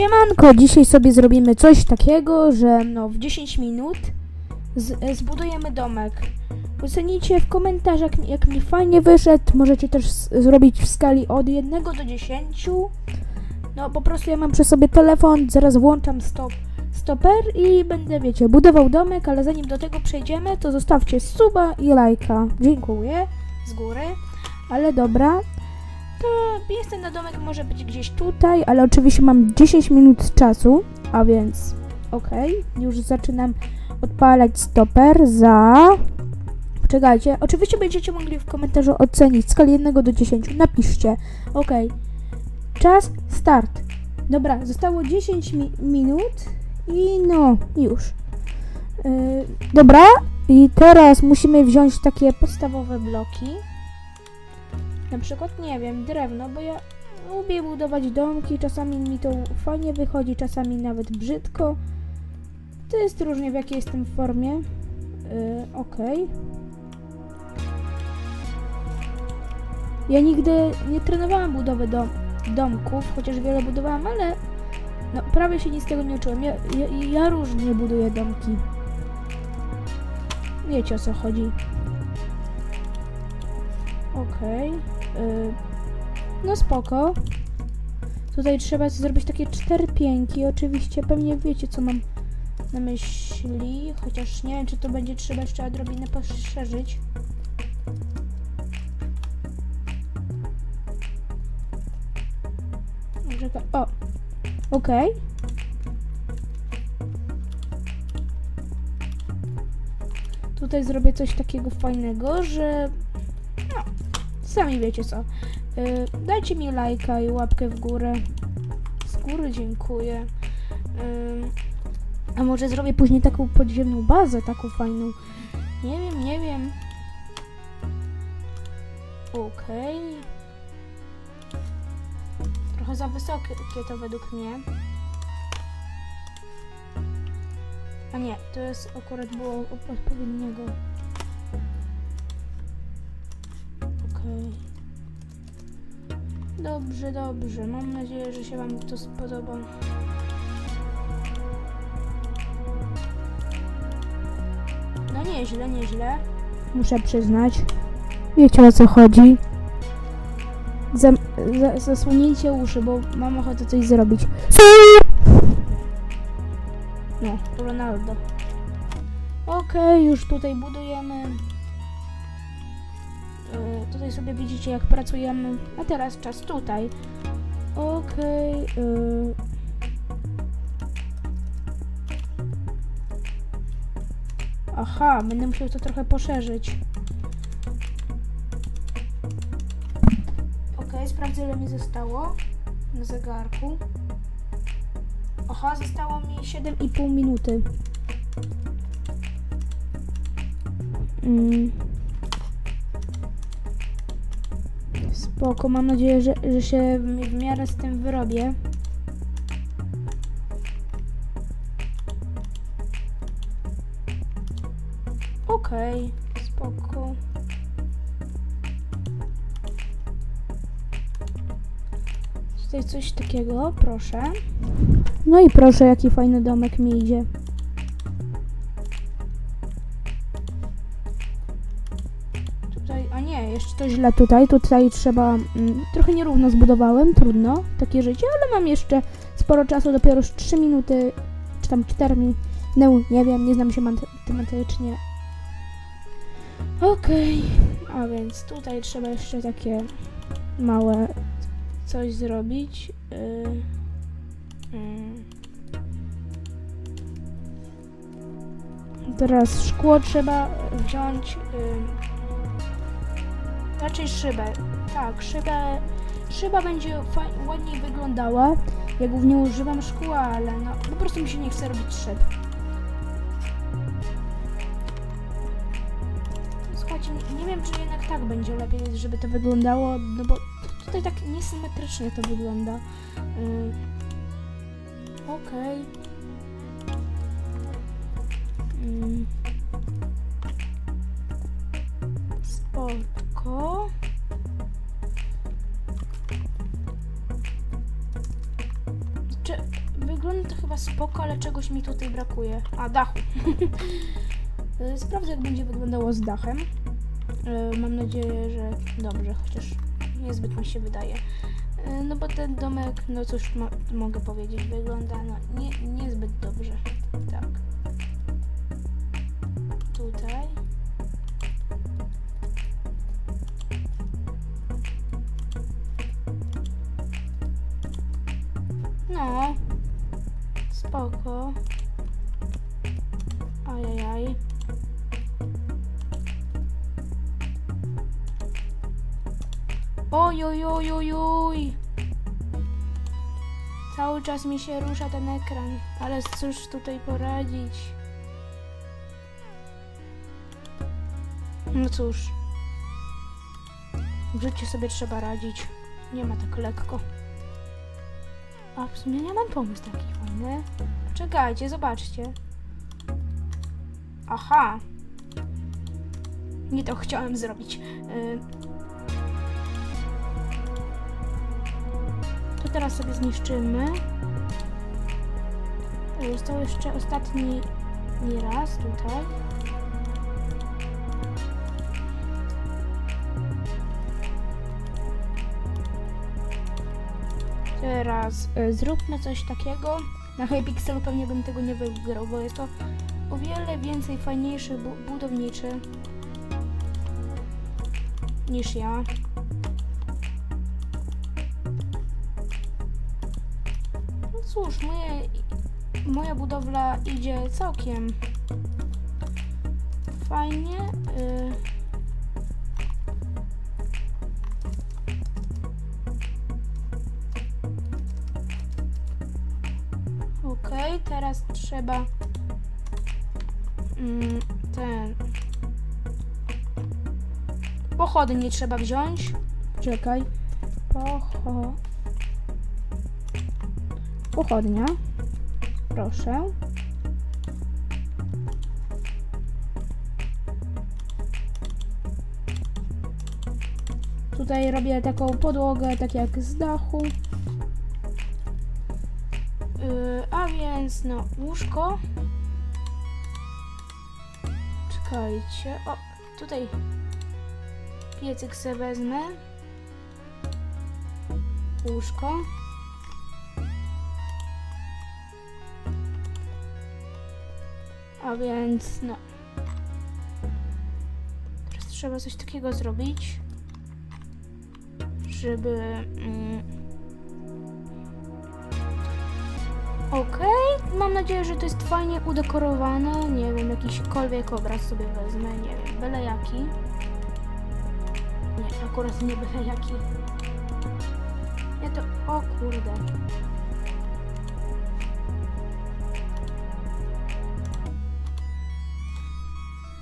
Siemanko, dzisiaj sobie zrobimy coś takiego, że no w 10 minut zbudujemy domek. Ocenicie w komentarzach, jak mi fajnie wyszedł. Możecie też zrobić w skali od 1 do 10. No po prostu ja mam przy sobie telefon, zaraz włączam stop, stoper i będę, wiecie, budował domek, ale zanim do tego przejdziemy, to zostawcie suba i lajka. Dziękuję z góry. Ale dobra, to miejsce na domek może być gdzieś tutaj, ale oczywiście mam 10 minut czasu, a więc okej, już zaczynam odpalać stoper za... Czekajcie, oczywiście będziecie mogli w komentarzu ocenić w skali 1 do 10, napiszcie, okej, czas, start. Dobra, zostało 10 mi- minut i no, już. Yy, dobra, i teraz musimy wziąć takie podstawowe bloki. Na przykład, nie wiem, drewno, bo ja lubię budować domki, czasami mi to fajnie wychodzi, czasami nawet brzydko. To jest różnie w jakiej jestem formie. Yy, Okej. Ja nigdy nie trenowałam budowy dom domków, chociaż wiele budowałam, ale no, prawie się nic z tego nie uczyłem. Ja, ja, ja różnie buduję domki. Wiecie o co chodzi. Okej. y, No spoko. Tutaj trzeba zrobić takie cztery pięki. Oczywiście pewnie wiecie co mam na myśli. Chociaż nie wiem czy to będzie trzeba jeszcze odrobinę poszerzyć. To... O! Okej. Tutaj zrobię coś takiego fajnego, że sami wiecie co. Yy, dajcie mi lajka i łapkę w górę. Z góry dziękuję. Yy, a może zrobię później taką podziemną bazę, taką fajną. Nie wiem, nie wiem. Okej. Trochę za wysokie to według mnie. A nie, to jest akurat było od- odpowiedniego. Dobrze, dobrze. Mam nadzieję, że się Wam to spodoba. No nieźle, nieźle. Muszę przyznać. Wiecie o co chodzi. Zam za zasłonijcie uszy, bo mam ochotę coś zrobić. No, Ronaldo. Okej, już tutaj budujemy. Sobie widzicie, jak pracujemy. A teraz czas tutaj. Okej. e, Aha, będę musiał to trochę poszerzyć. Okej, sprawdzę ile mi zostało na zegarku. Aha, zostało mi 7,5 minuty. Mm. Spoko, mam nadzieję, że, że się w miarę z tym wyrobię. Okej, spoko. Tutaj coś takiego, proszę. No i proszę, jaki fajny domek mi idzie. To źle tutaj. Tutaj trzeba. Mm, trochę nierówno zbudowałem, trudno, takie życie, ale mam jeszcze sporo czasu, dopiero już 3 minuty, czy tam 4 minuty. No, nie wiem, nie znam się matematycznie. Okej, a więc tutaj trzeba jeszcze takie małe coś zrobić. Yy, mm. Teraz szkło trzeba wziąć. Yy, raczej szybę. Tak, szybę. Szyba będzie ładniej wyglądała, jak głównie używam szkła, ale no po prostu mi się nie chce robić szyb. Słuchajcie, nie- wiem, czy jednak tak będzie lepiej, żeby to wyglądało, no bo tutaj tak niesymetrycznie to wygląda. Yy. Okej. Mm. Spoko. Czy wygląda to chyba spoko, ale czegoś mi tutaj brakuje. A, dachu. Sprawdzę, jak będzie wyglądało z dachem. Y, Mam nadzieję, że dobrze, chociaż niezbyt mi się wydaje. Y, No bo ten domek, no cóż mo mogę powiedzieć, wygląda no nie, niezbyt dobrze. Tak. Tutaj. No. Spoko. Ajajaj. Oj, oj, oj, oj, oj. Cały czas mi się rusza ten ekran, ale cóż tutaj poradzić? No cóż. W życiu sobie trzeba radzić. Nie ma tak lekko. A w sumie ja mam pomysł taki fajny. Czekajcie, zobaczcie. Aha. Nie to chciałem zrobić. Y, To teraz sobie zniszczymy. Został jeszcze ostatni raz tutaj. Teraz y, zróbmy coś takiego. Na Hypixelu pewnie bym tego nie wygrał, bo jest to o wiele więcej fajniejszy bu budowniczy niż ja. No cóż, moje, moja budowla idzie całkiem fajnie. Y teraz trzeba mm, ten pochodnie trzeba wziąć. Czekaj. Pocho... Pochodnia. Proszę. Tutaj robię taką podłogę, tak jak z dachu. Yy, a więc, no, łóżko. Czekajcie. O, tutaj piecyk se wezmę. Łóżko. A więc, no. Teraz trzeba coś takiego zrobić, żeby. Mm, Okej, mam nadzieję, że to jest fajnie udekorowane. Nie wiem, jakiśkolwiek obraz sobie wezmę, nie wiem, byle jaki. Nie, akurat nie byle jaki. Ja to. O kurde.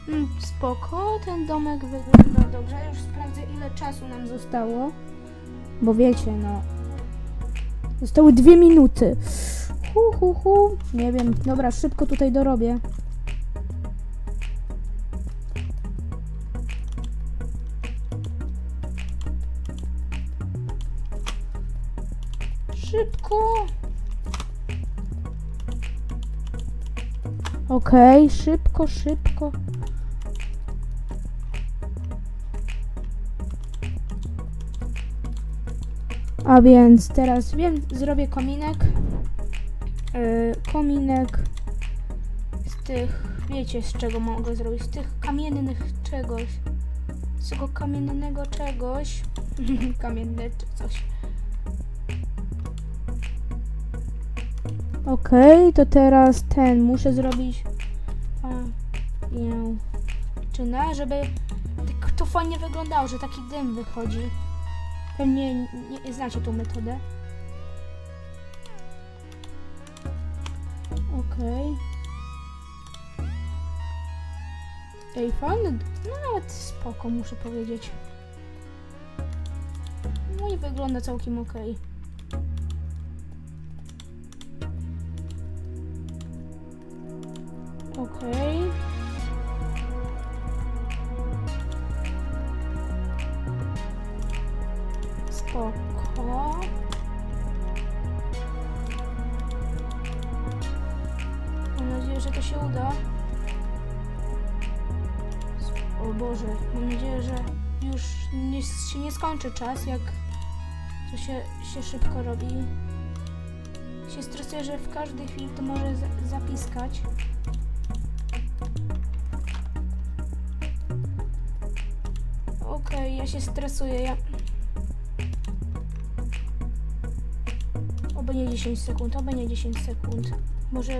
Mm, spoko, ten domek wygląda dobrze. Już sprawdzę, ile czasu nam zostało. Bo wiecie, no. Zostały dwie minuty. Hu, hu, hu. Nie wiem. Dobra, szybko tutaj dorobię. Szybko. Okej, szybko, szybko. A więc teraz wiem, zrobię kominek. Kominek z tych, wiecie z czego mogę zrobić? Z tych kamiennych czegoś. Z tego kamiennego czegoś. Kamienne coś. Okej, to teraz ten muszę zrobić. A, nie. Czy na, żeby tak to fajnie wyglądało, że taki dym wychodzi. Pewnie nie, znacie tą metodę. Okej. Ej, fajny. No nawet spoko, muszę powiedzieć. No i wygląda całkiem okej. Okej. Spoko. Boże, mam nadzieję, że już nie, się nie skończy czas, jak to się, się szybko robi. Się stresuję, że w każdej chwili to może za- zapiskać. Okej, ja się stresuję, ja... Oby nie 10 sekund, oby nie 10 sekund. Może...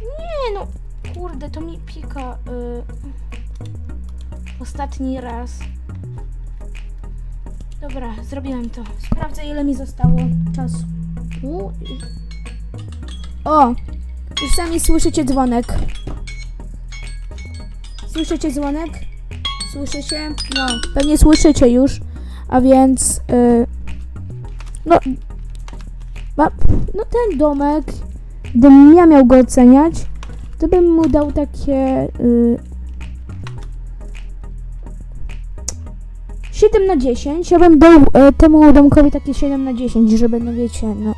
Nie no, kurde, to mi pika. Y... Ostatni raz. Dobra, zrobiłem to. Sprawdzę ile mi zostało czasu. O! Już sami słyszycie dzwonek. Słyszycie dzwonek? Słyszycie? No, pewnie słyszycie już. A więc... y, no... No ten domek, gdybym ja miał go oceniać, to bym mu dał takie... Y, 7 na 10. Ja bym dał e, temu domkowi takie 7 na 10, żeby, no wiecie, no.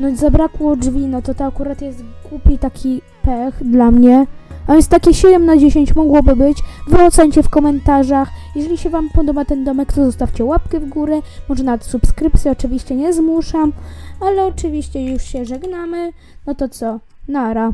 No zabrakło drzwi, no to to akurat jest głupi taki pech dla mnie. A więc takie 7 na 10 mogłoby być. Wy w komentarzach. Jeżeli się Wam podoba ten domek, to zostawcie łapkę w górę. Może nawet subskrypcję, oczywiście nie zmuszam. Ale oczywiście już się żegnamy. No to co? Nara.